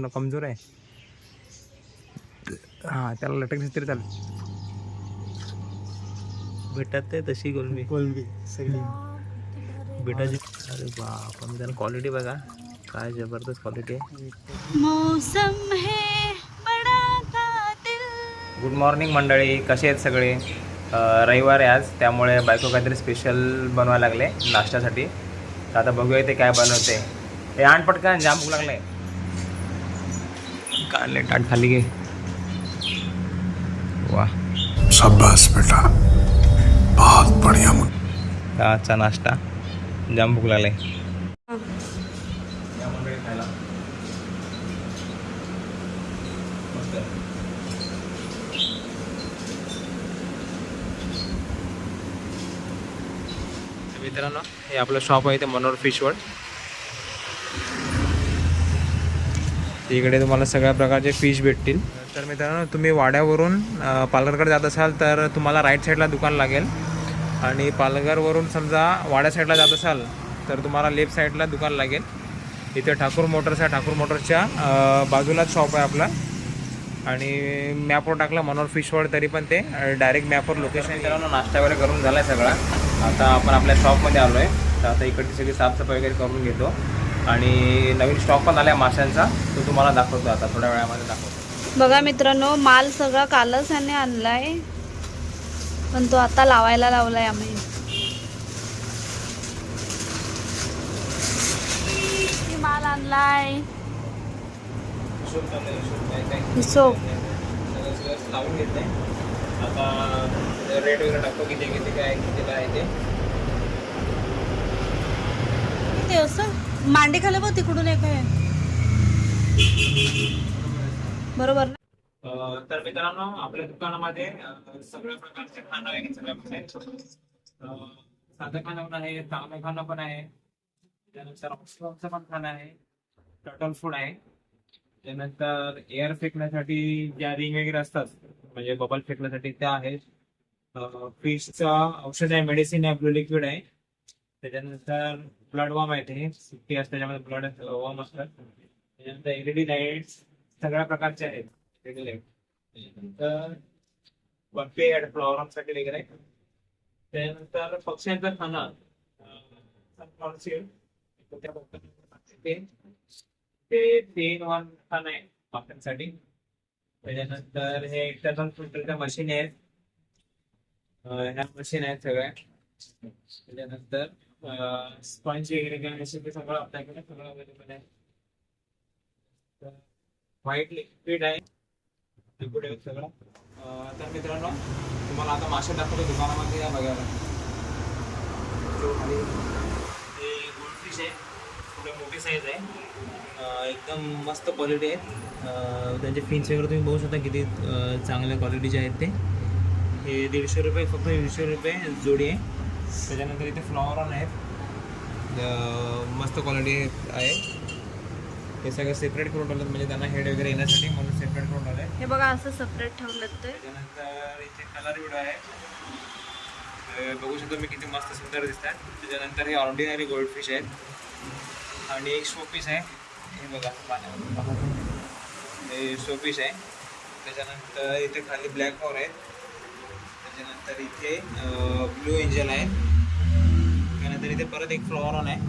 न- कमजोर आहे. हां त्याला लटक दिसली तरी चालेल. भेटत ते तशी कोलंबी. कोलंबी सगळी. भेटायची. अरे बाप पण त्याला क्वालिटी बघा. काय जबरदस्त क्वालिटी आहे. मौसम है बड़ा कातिल गुड मॉर्निंग मंडळी कसे आहेत सगळे? रविवार आहे आज त्यामुळे बायको काहीतरी स्पेशल बनवायला लागले नाश्त्यासाठी. तर आता बघूया ते काय बनवते. हे आण पटकन जाम भूक लागले काढले ताट खाली घे. वा शाबाश बेटा. बहुत बढ़िया मुझे आजचा नाश्ता. जाम भूक लागले. या मंडळी खायला. मस्त आहे. तर मित्रांनो हे आपलं शॉप आहे ते मनोहर फिश वर्ल्ड इकडे तुम्हाला सगळ्या प्रकारचे फिश भेटतील. तर मित्रांनो तुम्ही वाड्यावरून पालघरकडे जात असाल तर तुम्हाला राईट साईडला दुकान लागेल. आणि पालघरवरून समजा वाड्या साईडला जात असाल तर तुम्हाला लेफ्ट साईडला दुकान लागेल. इथे ठाकूर मोटर्स आहे. ठाकूर मोटर्सच्या बाजूलाच शॉप आहे आपला. आणि मॅपवर टाकलं मनोहर फिशवर तरी पण ते डायरेक्ट मॅपवर लोकेशन मित्रांनो नाश्ता वगैरे करून झाला आहे सगळा. आता आपण आपल्या शॉपमध्ये आलो आहे तर आता इकडची सगळी साफसफाई वगैरे करून घेतो. आणि नवीन स्टॉक पण आला आहे माशांचा तो तुम्हाला दाखवतो आता थोड्या वेळामध्ये दाखवतो बघा मित्रांनो माल सगळा कालच ह्याने आणलाय. पण तो आता लावायला लावलाय आम्ही. माल आणलाय? हिशोब. आता रेट वगैरे टाकतो किती किती काय किती काय ते. असं? मांडी खाली बघ तिकडून एक आहे. बरोबर ना? तर मित्रांनो आपल्या दुकानामध्ये सगळ्या प्रकारचे खाणं आहे सगळ्या प्रकारचे साधं खाणं पण आहे चांगलं खाणं पण आहे. त्यानंतर ऑक्सिजनचं पण खाणं आहे टोटल फूड आहे. त्यानंतर एअर फेकण्यासाठी ज्या रिंग वगैरे असतात म्हणजे बबल फेकण्यासाठी त्या आहेत. फिशचा औषध आहे मेडिसिन आहे ब्लू लिक्विड आहे. त्याच्यानंतर ब्लड वॉर्म आहे ते. सुट्टी असते त्याच्यामध्ये ब्लड वॉर्म असतात त्याच्यानंतर एलईडी लाइट सगळ्या प्रकारचे आहेत. एलईडी लाइट त्याच्यानंतर बप्पे आहेत वगैरे. त्यानंतर पक्ष्यांचं खाणं सनफ्लॉवर सीड त्या ते ते तीन वन खाणं आहे पक्ष्यांसाठी. त्याच्यानंतर हे इंटरनल फिल्टरच्या मशीन आहेत. ह्या मशीन आहेत सगळ्या. त्याच्यानंतर स्पंज वगैरे काय ते सगळं आपल्याकडे सगळं अवेलेबल आहे व्हाईट लिक्विड आहे लिक्विड आहे सगळं तर मित्रांनो तुम्हाला आता मासे दाखवतो दुकानामध्ये या बघायला ते गोल्डफिश आहे थोडे मोठी साईज आहे एकदम मस्त क्वालिटी आहे त्यांचे फिन्स वगैरे तुम्ही बघू शकता किती चांगल्या क्वालिटीचे आहेत ते हे दीडशे रुपये फक्त दीडशे रुपये जोडी आहे त्याच्यानंतर इथे फ्लॉवर ऑन आहेत. मस्त क्वालिटी आहे. हे सगळं सेपरेट करून ठेवलं म्हणजे त्यांना हेड वगैरे येण्यासाठी म्हणून सेपरेट करून ठेवलं हे बघा असं सेपरेट ठेवलं त्याच्यानंतर इथे कलर व्हिडिओ आहे. बघू शकतो मी किती मस्त सुंदर दिसतात. त्याच्यानंतर हे ऑर्डिनरी गोल्ड फिश आहेत. आणि एक शोपीस आहे. हे बघा पाण्यामध्ये. हे शोपीस आहे. त्याच्यानंतर इथे खाली ब्लॅक हॉर आहेत. त्याच्यानंतर इथे ब्लू एंजल आहे. त्यानंतर इथे परत एक फ्लॉवर ऑन आहे.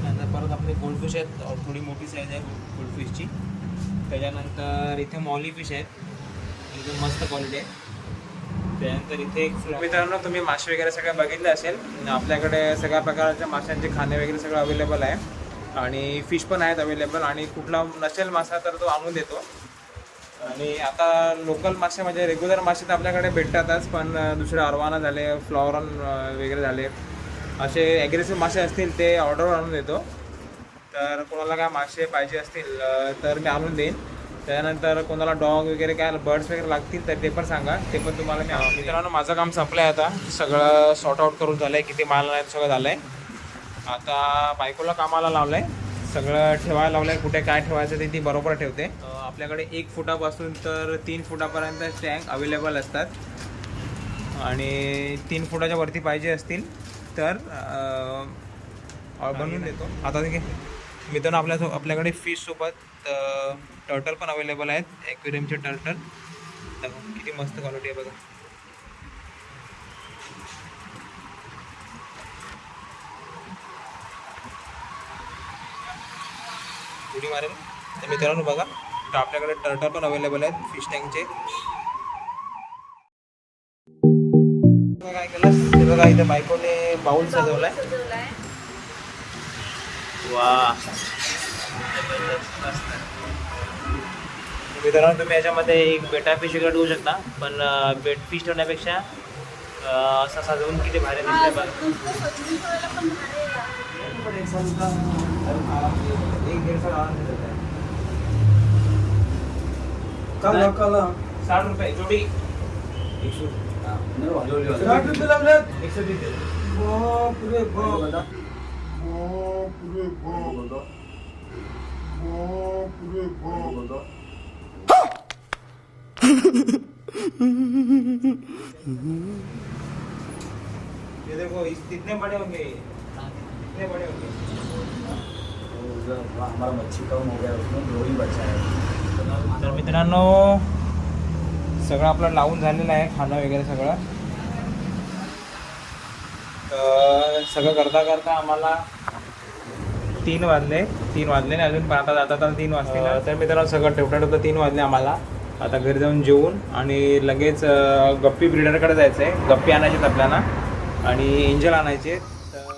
त्यानंतर परत आपले गोल्डफिश आहेत. थोडी मोठी साईज आहे गोल्डफिशची त्याच्यानंतर इथे मॉली फिश आहेत. एकदम मस्त क्वालिटी आहे. त्यानंतर इथे एक मित्रांनो तुम्ही मासे वगैरे सगळं बघितले असेल. आपल्याकडे सगळ्या प्रकारच्या माशांचे खाणे वगैरे सगळं अवेलेबल आहे. आणि फिश पण आहेत अवेलेबल आणि कुठला नसेल मासा तर तो आणून देतो. आणि आता लोकल मासे म्हणजे रेग्युलर मासे तर आपल्याकडे भेटतातच पण दुसरे अरवाना झाले फ्लॉरन वगैरे झाले. असे ॲग्रेसिव्ह मासे असतील ते ऑर्डरवर आणून देतो. तर कोणाला काय मासे पाहिजे असतील तर मी आणून देईन. त्यानंतर कोणाला डॉग वगैरे काय बर्ड्स वगैरे लागतील तर ते पण सांगा. ते पण तुम्हाला मी मित्रांनो माझं काम संपलं आहे आता. सगळं सॉर्ट आउट करून झालं आहे किती माल नाही सगळं झालं आहे आता बायकोला कामाला लावलं आहे सगळं ठेवायला लावलं आहे कुठे काय ठेवायचं ते ती बरोबर ठेवते. आपल्याकडे एक फुटापासून तर तीन फुटापर्यंत टँक अवेलेबल असतात. आणि तीन फुटाच्या वरती पाहिजे असतील तर बनवून देतो. आता ठीक आहे मित्रांनो आपल्या आपल्याकडे फिशसोबत टर्टल पण अवेलेबल आहेत. ॲक्वेरियमचे टर्टल किती मस्त क्वालिटी आहे बघा. उडी मारेल. तर मित्रांनो बघा. तर आपल्याकडे टर्टल पण अवेलेबल आहेत फिश टँकचे बघा काय केलं ते बघा इथे बायकोने बाऊल सजवलाय. मित्रांनो तुम्ही याच्यामध्ये एक बेटा फिश वगैरे ठेवू शकता पण बेट फिश ठेवण्यापेक्षा असं सजवून किती भारी दिसतंय बघा. एक दीड काला काला. साठ रुपये जोडी. एक सौ साठ रुपये बाप. रे बाप. ये देखो इस कितने बड़े होंगे? कितने बड़े होंगे? हमारा मच्छी कम हो गया उसमें दो ही बचा है। तर मित्रांनो सगळं आपलं लावून झालेलं आहे खाणं वगैरे सगळं. तर सगळं करता करता आम्हाला तीन वाजले. तीन वाजले नाही अजून पण आता जाता जाता तीन वाजले तर मित्रांनो सगळं ठेवता ठेवता तीन वाजले आम्हाला. आता घरी जाऊन जेवून आणि लगेच गप्पी ब्रिडरकडे जायचं आहे गप्पी आणायचे आपल्याला आणि एंजल आणायचे तर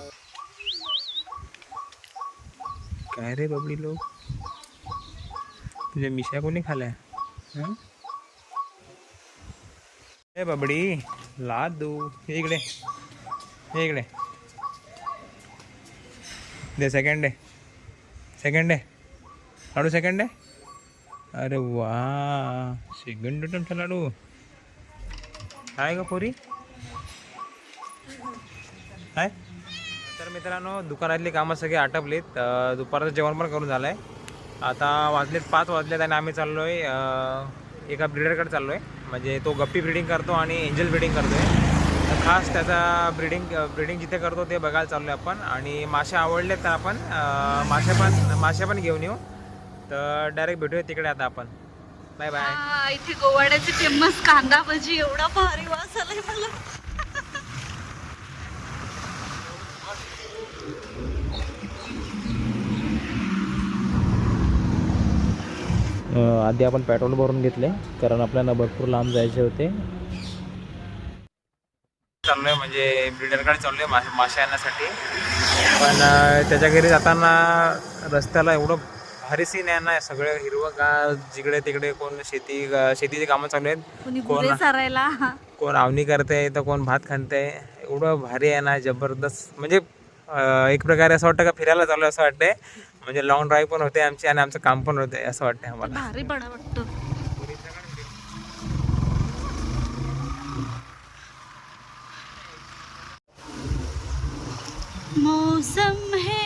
काय रे बबडी लोक? तुझ्या मिशा कोणी खाल्या? हे? ए लादू. इकडे. हे इकडे. दे सेकंड डे सेकंड डे लाडू सेकंड डे अरे वा. सेकंड टमचा लाडू. काय का पोरी. काय तर मित्रांनो दुकानातली कामं सगळी आटपलीत. दुपारचं जेवण पण करून झालं आहे आता वाजलेत पाच वाजलेत आणि आम्ही चाललो आहे एका ब्रिडरकडे चाललो आहे म्हणजे तो गप्पी ब्रिडिंग करतो आणि एंजल ब्रिडिंग करतो आहे तर खास त्याचा ब्रिडिंग ब्रिडिंग जिथे करतो ते बघायला चाललो आहे आपण. आणि मासे आवडले तर आपण मासे पण मासे पण घेऊन येऊ. तर डायरेक्ट भेटूया तिकडे आता आपण. बाय बाय इथे गोवाड्याचे फेमस कांदा भजी एवढा भारी वास आलाय मला. आधी आपण पेट्रोल भरून घेतले कारण आपल्याला भरपूर लांब जायचे होते. चाललोय म्हणजे ब्रिडरकडे चाललोय मासे मासे आणण्यासाठी. पण त्याच्या घरी जाताना रस्त्याला एवढं भारी सीन आहे ना सगळं हिरवं जिकडे तिकडे कोण शेती शेतीची कामं चालू आहेत कोणी गुरे सारायला. कोण आवनी करते तर कोण भात खणते एवढं भारी आहे ना जबरदस्त म्हणजे एक प्रकारे असं वाटतं का फिरायला चालू असं वाटतंय. म्हणजे लॉंग ड्राईव्ह पण होते आमची आणि आमचं काम पण होते असं वाटतंय आम्हाला. भारी बडा वाटतो. मौसम है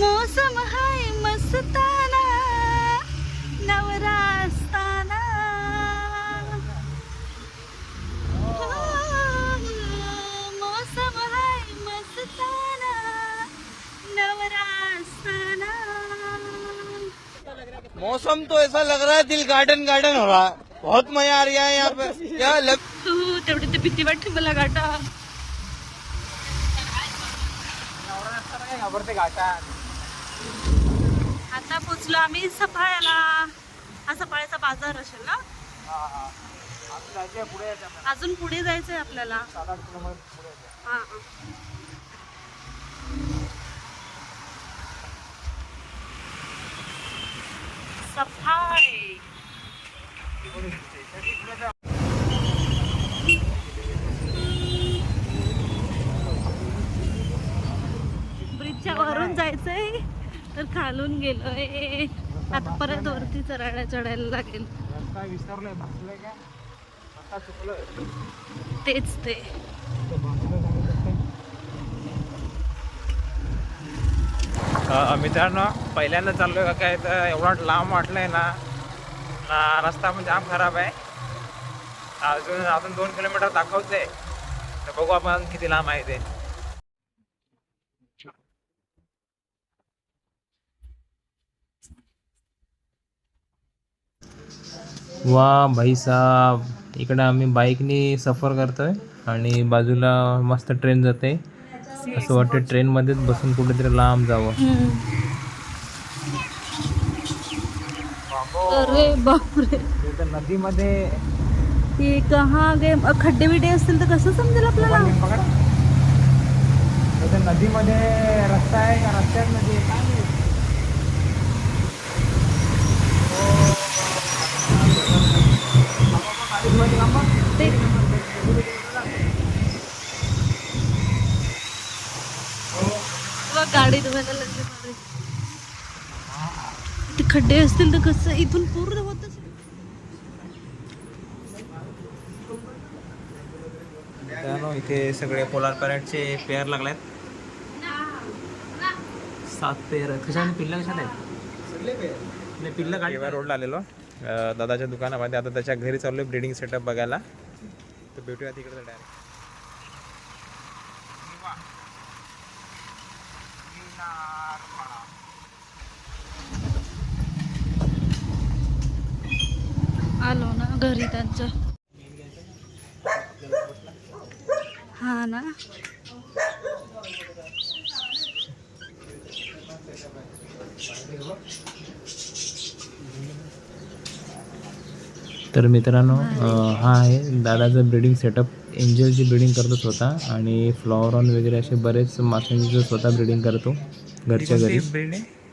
मौसम हाय हो मौसम तो ऐसा लग रहा है दिल गार्डन गार्डन हो रहा है। बहुत मजा आ रहा है यहाँ पे। क्या लग तू तेवढी ते भीती वाटते मला गाठा आता पोचलो आम्ही सफाळ्याला हा सफाळ्याचा बाजार असेल ना? अजून पुढे जायचंय आपल्याला. हा, हा. ब्रिजच्या वरून जायचंय तर खालून गेलोय आता परत वरती चढायला चढायला लागेल विसरलोय तेच ते तो भासलोय सांगितलं काय? अ, मित्रांनो पहिल्यांदा चाललोय का काय तर एवढा लांब वाटलंय ना ना रस्ता पण जाम खराब आहे. अजून अजून दोन किलोमीटर दाखवते तर बघू आपण किती लांब आहे ते. वा भाई साहब. इकडे आम्ही बाईकनी सफर करतोय आणि बाजूला मस्त ट्रेन जाते. असं वाटतं ट्रेनमध्येच बसून कुठेतरी लांब जावं. अरे बापरे. नदीमध्ये ते कहा गे खड्डे बिड्डे असतील तर कसं समजेल आपल्याला? नदीमध्ये रस्ता आहे का? रस्त्यात नदी आहे काय माहीत? ते बघ, गाडी धुवायला लागली बापरे. ते खड्डे असतील तर कसं? इथून पूर्ण होत इथे सगळे पोलार पॅरेटचे पेअर लागलेत. सात पेअर आहेत. कशा पिल्लं कशात आहेत? नाही पिल्लं गाडी रोडला आलेलो. दादाच्या दुकानामध्ये. आता त्याच्या घरी चाललोय ब्रिडिंग सेटअप बघायला. तर भेटूया तिकडे डायरेक्ट आलो ना घरी त्यांच्या हा ना. तर मित्रांनो हा आहे दादाचं ब्रीडिंग सेटअप एंजलची ब्रीडिंग करतो स्वतः आणि फ्लॉवरॉन वगैरे असे बरेच माशांची जो स्वतः ब्रीडिंग करतो घरच्या घरी.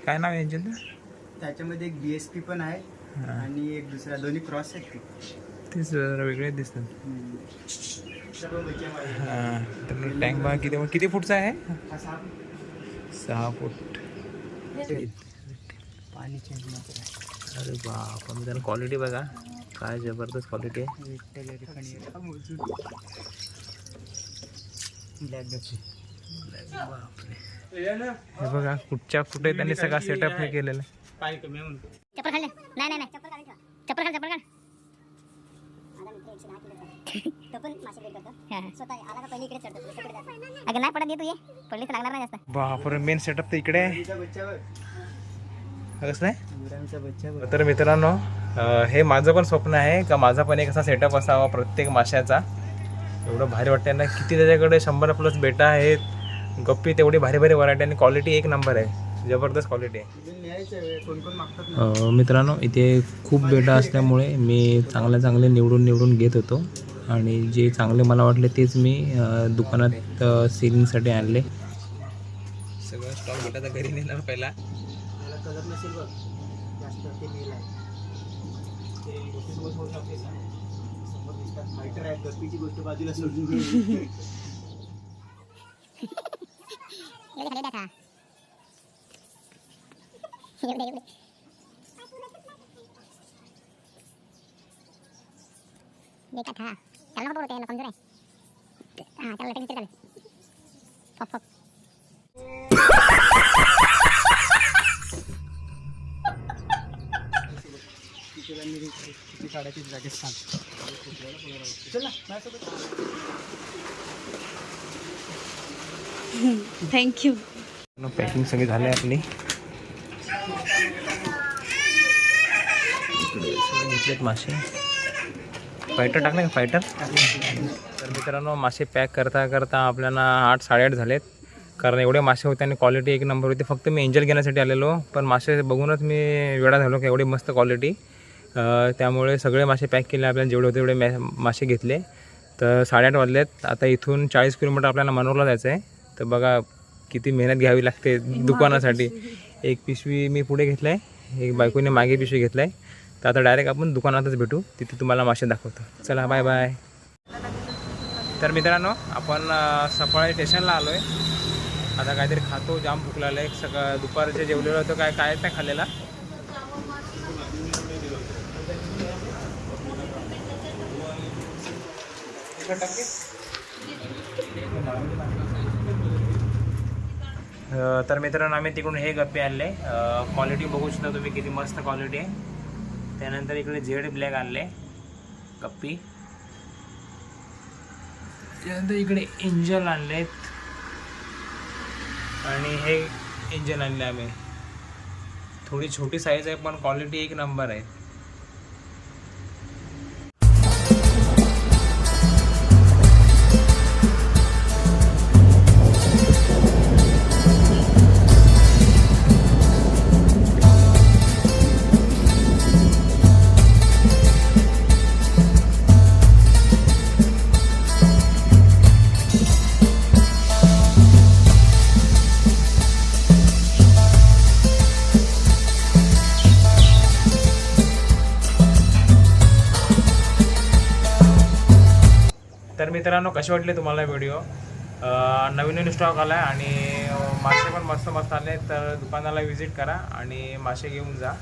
काय नाव आहे यांचं त्याच्यामध्ये एक बी एस पी पण आहे. आणि एक दुसरा दोन्ही क्रॉस आहेत ते. तेच जरा वेगळे दिसतात. हां तर टँक बघा किती किती फूटचा आहे? हा सहा फूट. पाणी चेंज अरे बाप मित्रांनो क्वालिटी बघा. काय जबरदस्त क्वालिटी आहे. हे बघा कुठच्या कुठे त्यांनी सगळा सेटअप हे केलेलं आहे. चप्पल खाल्ले? नाही नाही नाही. चप्पल चप्पल काढ चप्पल काढ तो पण मासे ब्रीड करतो. स्वतः आला का पहिले इकडे चढतो अगं नाही पडत ये तू ये. पडली तर लागणार नाही जास्त. बापरे मेन सेटअप तर इकडे आहे. गुरांचा बच्चा तर मित्रांनो हे माझं पण स्वप्न आहे का माझा पण एक असा सेटअप असावा प्रत्येक माशाचा एवढं भारी वाटतं ना किती त्याच्याकडे शंभर प्लस बेटा आहेत. गप्पी तेवढी भारी भारी व्हरायटी आणि क्वालिटी एक नंबर आहे. जबरदस्त क्वालिटी आहे. न्यायचं आहे कोण कोण मागतात ना? अं, मित्रांनो इथे खूप बेटा असल्यामुळे मी चांगले चांगले निवडून निवडून घेत होतो. आणि जे चांगले मला वाटले तेच मी दुकानात सेलिंगसाठी आणले. सगळं स्टॉक बेटाचा घरी नेणार पहिला. त्याला कलर नसेल बघ. जास्त ते मेल आहे. ते गोष्टीसोबत होऊ शकते ना. समोर दिसतात फायटर आहेत. गप्पीची गोष्ट बाजूला सोडून. एवढे एवढे. देखा था त्याला नको बोलते कमजोर आहे. हां त्याला लटक चालेल फप फप तिथे त्यांनी किती काढायची जागेत सांग चल ना माझ्यासोबत थँक्यू पॅकिंग सगळी झाली आहे आपली इकडे सगळे घेतलेत मासे. फायटर टाकले का फायटर तर मित्रांनो मासे पॅक करता करता आपल्याला आठ साडेआठ झालेत. कारण एवढे मासे होते आणि क्वालिटी एक नंबर होती. फक्त मी एंजल घेण्यासाठी आलेलो पण मासे बघूनच मी वेळा झालो की एवढी मस्त क्वालिटी त्यामुळे सगळे मासे पॅक केले आपल्याला जेवढे होते तेवढे मॅ मासे घेतले. तर साडेआठ वाजलेत. आता इथून चाळीस किलोमीटर आपल्याला मनोरला जायचं आहे तर बघा किती मेहनत घ्यावी लागते दुकानासाठी. एक पिशवी मी पुढे घेतलं आहे एक बायकोने मागे पिशवी घेतला आहे तर आता डायरेक्ट आपण दुकानातच भेटू. तिथे तुम्हाला मासे दाखवतो. चला बाय बाय तर मित्रांनो आपण सफाळे स्टेशनला आलो आहे आता काहीतरी खातो जाम भूक आहे सकाळ दुपारचे जेवलेलं होतं काय काय नाही खाल्लेला? तर मित्रांनो आम्ही तिकडून हे गप्पे आणले. क्वालिटी बघू शकता तुम्ही किती मस्त क्वालिटी आहे. त्यानंतर इकडे झेड ब्लॅक आणले. कप्पी. त्यानंतर इकडे इंजन आणलेत. आणि हे इंजन आणले आम्ही. थोडी छोटी साईज आहे पण क्वालिटी एक नंबर आहे. तर मित्रांनो कसे वाटले तुम्हाला व्हिडिओ? नवीन नवीन स्टॉक आला आहे आणि मासे पण मस्त मस्त आले तर दुकानाला व्हिजिट करा आणि मासे घेऊन जा.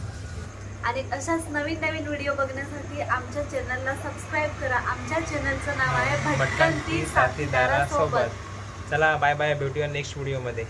आणि अशाच नवीन नवीन व्हिडिओ बघण्यासाठी आमच्या चॅनलला सबस्क्राईब करा. आमच्या चॅनलचं नाव आहे भटकंती साथीदारासोबत. चला बाय बाय भेटूया नेक्स्ट व्हिडिओमध्ये